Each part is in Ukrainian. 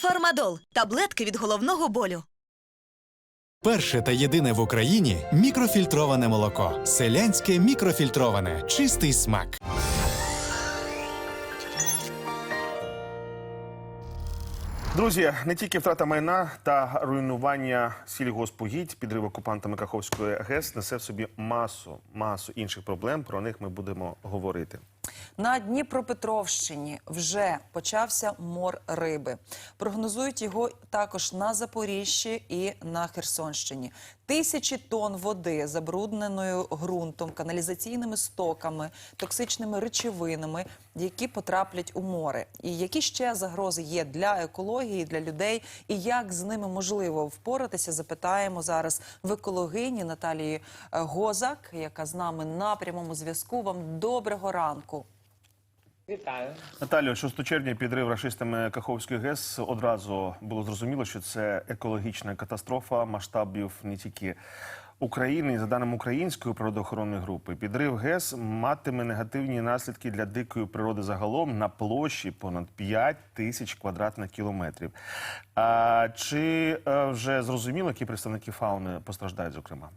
Фармадол таблетки від головного болю. Перше та єдине в Україні мікрофільтроване молоко. Селянське мікрофільтроване. Чистий смак. Друзі, не тільки втрата майна та руйнування сільгоспугідь, підрив окупантами Каховської ГЕС несе в собі масу, масу інших проблем. Про них ми будемо говорити. На Дніпропетровщині вже почався мор риби. Прогнозують його також на Запоріжжі і на Херсонщині. Тисячі тонн води, забрудненою ґрунтом, каналізаційними стоками, токсичними речовинами, які потраплять у море. І які ще загрози є для екології, для людей, і як з ними можливо впоратися, запитаємо зараз в екологині Наталії е, Гозак, яка з нами на прямому зв'язку. Вам доброго ранку. Вітаю. Наталію, 6 червня підрив рашистами Каховської ГЕС одразу було зрозуміло, що це екологічна катастрофа масштабів не тільки України. За даними української природоохоронної групи, підрив ГЕС матиме негативні наслідки для дикої природи загалом на площі понад 5 тисяч квадратних кілометрів. А чи е, вже зрозуміло, які представники фауни постраждають, зокрема?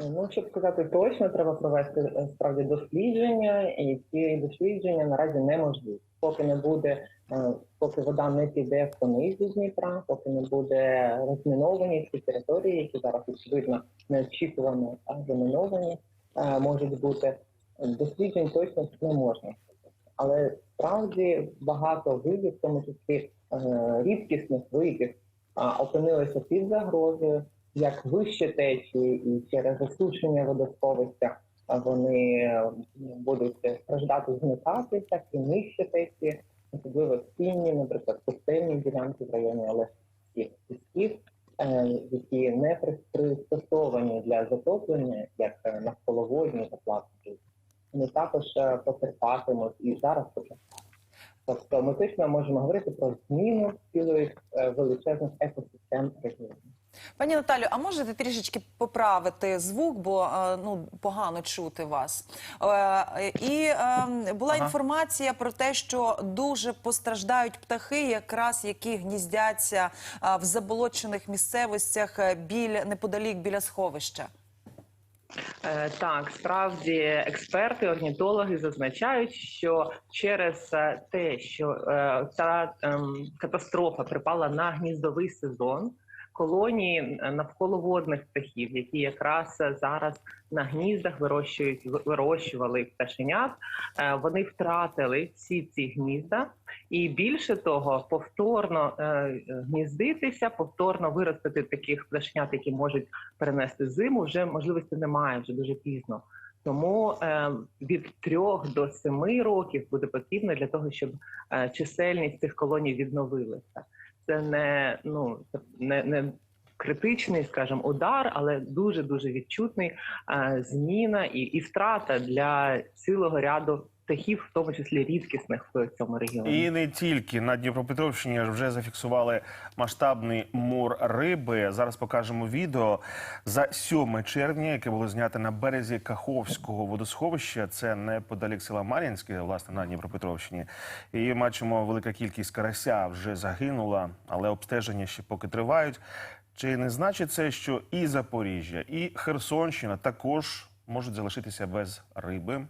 Ну, щоб сказати точно, треба провести е, справді дослідження, і ці дослідження наразі неможливі. Поки не буде, е, поки вода не піде в понизу Дніпра, поки не буде розміновані ці території, які зараз очевидно неочікувано заміновані, е, можуть бути досліджень точно не можна. Але справді багато видів, в тому числі е, рідкісних видів, опинилися під загрозою як вище течії і через засушення водосховища вони е, будуть страждати зникати, так і нижче течії, особливо спільні, наприклад, пустельні ділянки в районі Олешських пісків, е, які не пристосовані для затоплення, як е, навколоводні та пластики. Вони також потерпатимуть і зараз потерпають. Тобто ми точно можемо говорити про зміну цілої величезних екосистем регіону. Пані Наталю, а можете трішечки поправити звук, бо е, ну погано чути вас. Е, І е, була Ага. інформація про те, що дуже постраждають птахи, якраз які гніздяться в заболочених місцевостях біля неподалік біля сховища. Так, справді експерти, орнітологи зазначають, що через те, що ця ем, катастрофа припала на гніздовий сезон, колонії е, навколоводних птахів, які якраз е, зараз на гніздах вирощують вирощували пташенят, е, вони втратили всі ці гнізда, і більше того, повторно е, гніздитися, повторно виростити таких пташенят, які можуть перенести зиму, вже можливості немає, вже дуже пізно. Тому від трьох до семи років буде потрібно для того, щоб чисельність цих колоній відновилася. Це не ну не, не критичний, скажімо, удар, але дуже дуже відчутний е, зміна і, і втрата для цілого ряду птахів, в тому числі рідкісних в цьому регіоні. І не тільки на Дніпропетровщині вже зафіксували масштабний мор риби. Зараз покажемо відео за 7 червня, яке було знято на березі Каховського водосховища. Це неподалік села Мар'їнське, власне, на Дніпропетровщині. І бачимо, велика кількість карася вже загинула, але обстеження ще поки тривають. Чи не значить це, що і Запоріжжя, і Херсонщина також можуть залишитися без риби?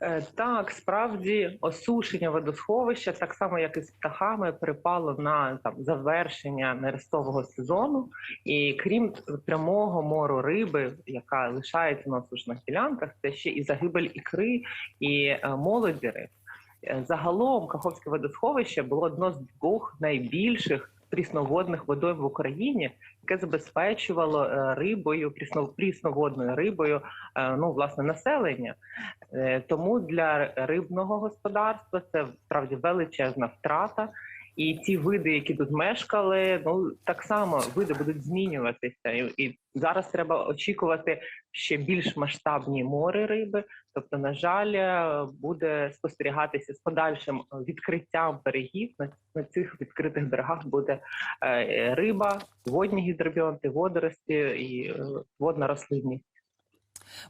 Е, Так, справді осушення водосховища, так само як і з птахами, припало на там завершення нерестового сезону. І крім прямого мору риби, яка лишається на осушених ділянках, це ще і загибель ікри і е, молоді риб. Е, Загалом Каховське водосховище було одно з двох найбільших прісноводних водойм в Україні, яке забезпечувало е, рибою, прісно- прісноводною рибою, е, ну власне населення. Е, Тому для рибного господарства це справді величезна втрата. І ті види, які тут мешкали, ну так само види будуть змінюватися. І, і зараз треба очікувати ще більш масштабні мори риби. Тобто, на жаль, е, буде спостерігатися з подальшим відкриттям берегів. На, на цих відкритих берегах буде е, риба, водні гідробіонти, водорості і е, водна рослинність,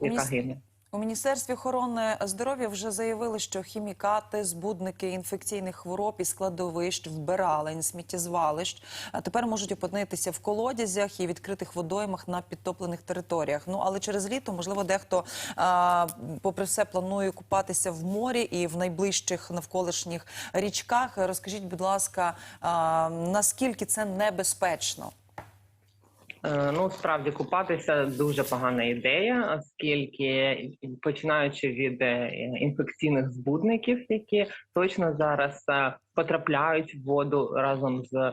яка гине. У міністерстві охорони здоров'я вже заявили, що хімікати, збудники інфекційних хвороб і складовищ, вбиралень, сміттєзвалищ тепер можуть опинитися в колодязях і відкритих водоймах на підтоплених територіях. Ну але через літо, можливо, дехто, а, попри все, планує купатися в морі і в найближчих навколишніх річках. Розкажіть, будь ласка, а, наскільки це небезпечно? Е, Ну, справді купатися дуже погана ідея, оскільки починаючи від е, інфекційних збудників, які точно зараз е, потрапляють в воду разом з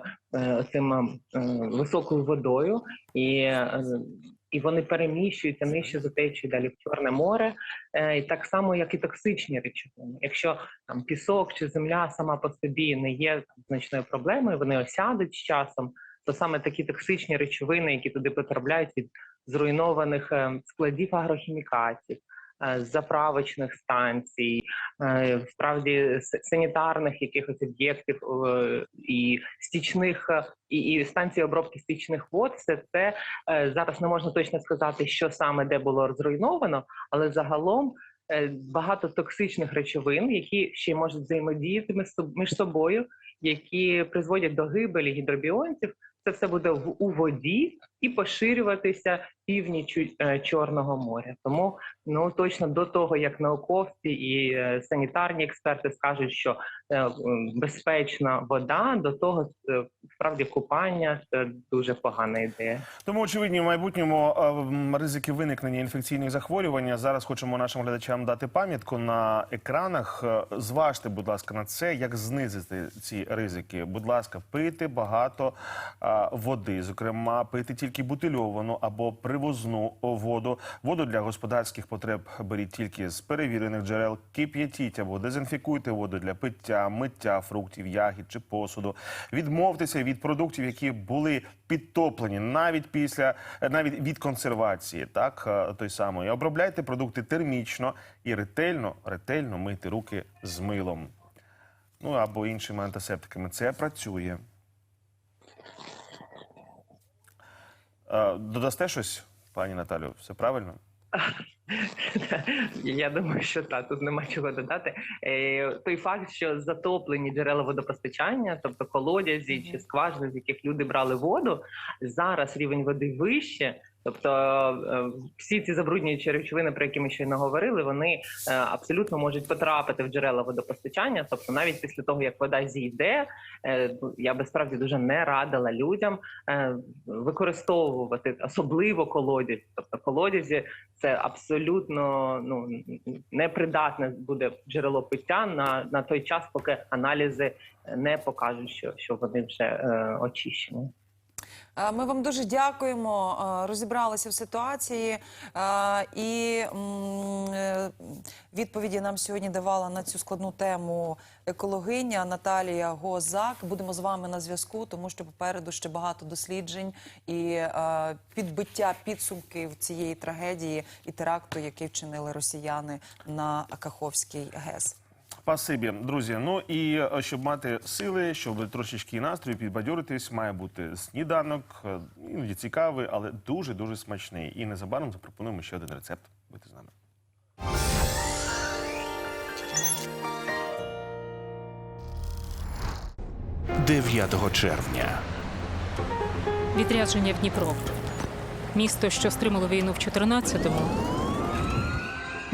цим високою водою, і, і вони переміщуються нижче за течією далі в Чорне море, і так само, як і токсичні речовини. Якщо там пісок чи земля сама по собі не є значною проблемою, вони осядуть з часом то саме такі токсичні речовини, які туди потрапляють від зруйнованих е, складів агрохімікатів, е, заправочних станцій, е, справді санітарних якихось об'єктів і стічних і, і станції обробки стічних вод, все це зараз не можна точно сказати, що саме де було зруйновано, але загалом. Багато токсичних речовин, які ще можуть взаємодіяти між собою, які призводять до гибелі гідробіонців, це все буде в у воді і поширюватися північю е, Чорного моря. Тому ну точно до того, як науковці і е, санітарні експерти скажуть, що е, безпечна вода, до того справді купання це дуже погана ідея. Тому очевидні в майбутньому ризики виникнення інфекційних захворювань. Зараз хочемо нашим глядачам дати пам'ятку на екранах. Зважте, будь ласка, на це, як знизити ці ризики. Будь ласка, пийте багато води, зокрема, пийте тільки бутильовану або привозну воду. Воду для господарських потреб беріть тільки з перевірених джерел, кип'ятіть або дезінфікуйте воду для пиття, миття фруктів, ягід чи посуду. Відмовтеся від продуктів, які були підтоплені навіть після навіть від консервації, так е, той самої. Обробляйте продукти термічно і ретельно, ретельно мийте руки з милом. Ну або іншими антисептиками. Це працює. Додасте щось, пані Наталю? Все правильно? Я думаю, що так, тут нема чого додати. Е, той факт, що затоплені джерела водопостачання, тобто колодязі чи скважини, з яких люди брали воду, зараз рівень води вище. Тобто е, всі ці забруднюючі речовини, про які ми щойно говорили, вони е, абсолютно можуть потрапити в джерела водопостачання. Тобто, навіть після того як вода зійде, я би справді дуже не радила людям використовувати особливо колодязь. Тобто колодязі це абсолютно ну непридатне буде джерело пиття на, на той час, поки аналізи не покажуть, що, що вони вже е, очищені. Е, Ми вам дуже дякуємо. е, Розібралися в ситуації е, і відповіді нам сьогодні давала на цю складну тему екологиня Наталія Гозак. Будемо з вами на зв'язку, тому що попереду ще багато досліджень і підбиття підсумків цієї трагедії і теракту, який вчинили росіяни на Каховський ГЕС. Спасибі, друзі. Ну і е, щоб мати сили, щоб трошечки настрою підбадьоритись, має бути сніданок, е, іноді цікавий, але дуже дуже смачний. І незабаром запропонуємо ще один рецепт. Будьте з нами. – 9 червня. Відрядження в Дніпро. Місто, що стримало війну в 14-му.